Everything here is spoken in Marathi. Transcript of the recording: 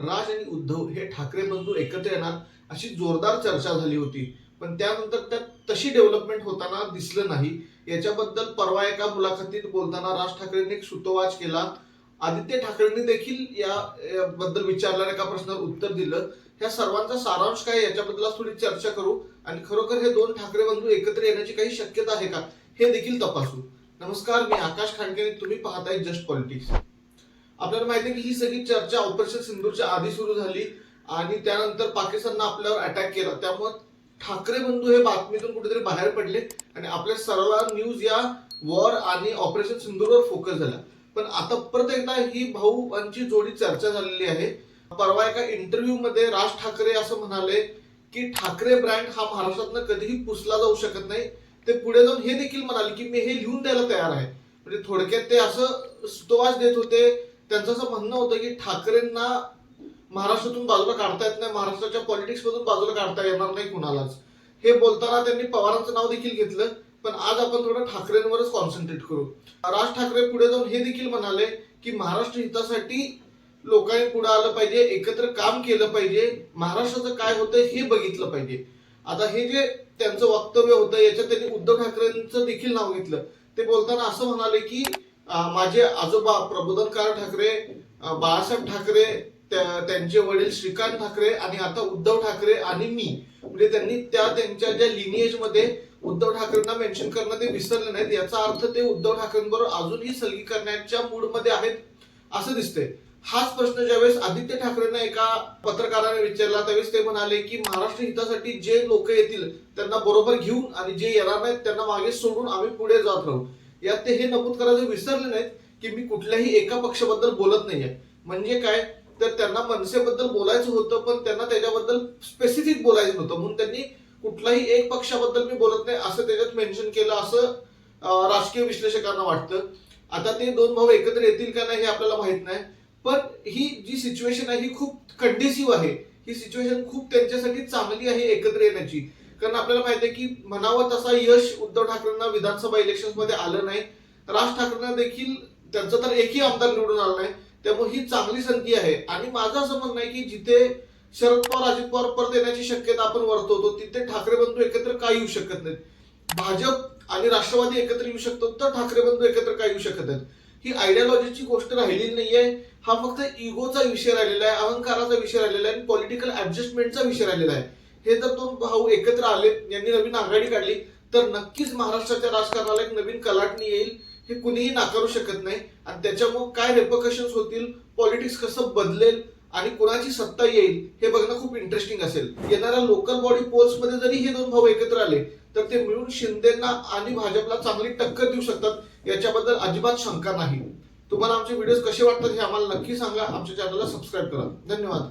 राज आणि उद्धव हे ठाकरे बंधू एकत्र येणार अशी जोरदार चर्चा झाली होती. पण त्यानंतर त्यात तशी डेव्हलपमेंट होताना दिसलं नाही. याच्याबद्दल परवा एका मुलाखतीत बोलताना राज ठाकरेंनी एक सुतोवाच केला. आदित्य ठाकरेंनी देखील या बद्दल विचारलेल्या एका प्रश्नावर उत्तर दिलं. ह्या सर्वांचा सारांश काय याच्याबद्दल थोडी चर्चा करू. आणि खरोखर हे दोन ठाकरे बंधू एकत्र येण्याची काही शक्यता आहे का हे देखील तपासू. नमस्कार मी आकाश खांडके तुम्ही पाहताय जस्ट पॉलिटिक्स. आपल्याला माहिती आहे की ही सगळी चर्चा ऑपरेशन सिंधूच्या आधी सुरू झाली आणि त्यानंतर पाकिस्ताननं आपल्यावर अटॅक केला. त्यामुळे ठाकरे बंधू हे बातमीतून कुठेतरी बाहेर पडले आणि आपल्या सर्वांना न्यूज या वॉर आणि ऑपरेशन सिंधूरवर फोकस झाला. पण आता परत एकदा ही भाऊंची जोडी चर्चा झालेली आहे. परवा एका इंटरव्ह्यू मध्ये राज ठाकरे असं म्हणाले की ठाकरे ब्रँड हा महाराष्ट्रातनं कधीही पुसला जाऊ शकत नाही. ते पुढे जाऊन हे देखील म्हणाले की मी हे लिहून द्यायला तयार आहे. म्हणजे थोडक्यात ते असं सुतोवाच देत होते. त्यांचं असं म्हणणं होतं की ठाकरेंना महाराष्ट्रातून बाजूला काढता येत नाही महाराष्ट्राच्या पॉलिटिक्स मधून बाजूला काढता येणार नाही कुणालाच. हे बोलताना त्यांनी पवारांचं नाव देखील घेतलं पण आज आपण थोडं ठाकरेंवरच कॉन्सन्ट्रेट करू. राज ठाकरे पुढे जाऊन हे देखील म्हणाले की महाराष्ट्र हितासाठी लोकांनी पुढे आलं पाहिजे एकत्र काम केलं पाहिजे महाराष्ट्राचं काय होतं हे बघितलं पाहिजे. आता हे जे त्यांचं वक्तव्य होतं याच्यात त्यांनी उद्धव ठाकरेंचं देखील नाव घेतलं. ते बोलताना असं म्हणाले की माझे आजोबा प्रबोधनकार ठाकरे बाळासाहेब ठाकरे त्या- त्यांचे वडील श्रीकांत ठाकरे आणि आता उद्धव ठाकरे आणि मी. म्हणजे त्यांनी त्या त्यांच्या ज्या लिनिएजमध्ये उद्धव ठाकरेंना मेन्शन करणं ते विसरले नाहीत. याचा अर्थ ते उद्धव ठाकरेंबरोबर अजूनही सलगी करण्याच्या मूडमध्ये आहेत असं दिसतंय. हाच प्रश्न ज्यावेळेस आदित्य ठाकरेंना एका पत्रकाराने विचारला त्यावेळेस ते म्हणाले की महाराष्ट्र हितासाठी जे लोक येतील त्यांना बरोबर घेऊन आणि जे येणार नाहीत त्यांना मागे सोडून आम्ही पुढे जात राहू. यात ते हे नमूद करायचं विसरले नाहीत की मी कुठल्याही एका पक्षाबद्दल बोलत नाहीये. म्हणजे काय? तर त्यांना मनसेबद्दल बोलायचं होतं पण त्यांना त्याच्याबद्दल स्पेसिफिक बोलायचं होतं म्हणून त्यांनी कुठलाही एक पक्षाबद्दल मी बोलत नाही असं त्याच्यात मेन्शन केलं असं राजकीय विश्लेषकांना वाटतं. आता ते दोन भाऊ एकत्र येतील का नाही हे आपल्याला माहीत नाही. पण ही जी सिच्युएशन आहे ही खूप कंडिसिव्ह आहे. ही सिच्युएशन खूप त्यांच्यासाठी चांगली आहे एकत्र येण्याची. कारण आपल्याला माहिती आहे की म्हणावं तसा यश उद्धव ठाकरेंना विधानसभा इलेक्शनमध्ये आलं नाही. राज ठाकरेंना देखील त्यांचं तर एकही आमदार निवडून आला नाही. त्यामुळे ही चांगली संधी आहे. आणि माझं असं म्हणणं आहे की जिथे शरद पवार अजित पवार परत येण्याची शक्यता आपण वर्तवतो तिथे ठाकरे बंधू एकत्र काय येऊ शकत नाहीत. भाजप आणि राष्ट्रवादी एकत्र येऊ शकतो तर ठाकरे बंधू एकत्र काय येऊ शकत नाहीत. ही आयडियोलॉजीची गोष्ट राहिलेली नाहीये. हा फक्त इगोचा विषय राहिलेला आहे अहंकाराचा विषय राहिलेला आहे आणि पॉलिटिकल ऍडजस्टमेंटचा विषय राहिलेला आहे. हे जर दोन भाऊ एकत्र आले यांनी नवीन आघाडी काढली तर नक्कीच महाराष्ट्राच्या राजकारणाला एक नवीन कलाटणी येईल हे कुणीही नाकारू शकत नाही. आणि त्याच्यामुळे काय रेपकशन्स होतील पॉलिटिक्स कसं बदलेल आणि कुणाची सत्ता येईल हे बघणं खूप इंटरेस्टिंग असेल. येणाऱ्या लोकल बॉडी पोल्समध्ये जरी हे दोन भाऊ एकत्र आले तर ते मिळून शिंदेना आणि भाजपला चांगली टक्कर देऊ शकतात याच्याबद्दल अजिबात शंका नाही. तुम्हाला आमचे व्हिडिओज कसे वाटतात हे आम्हाला नक्की सांगा. आमच्या चॅनलला सबस्क्राईब करा. धन्यवाद.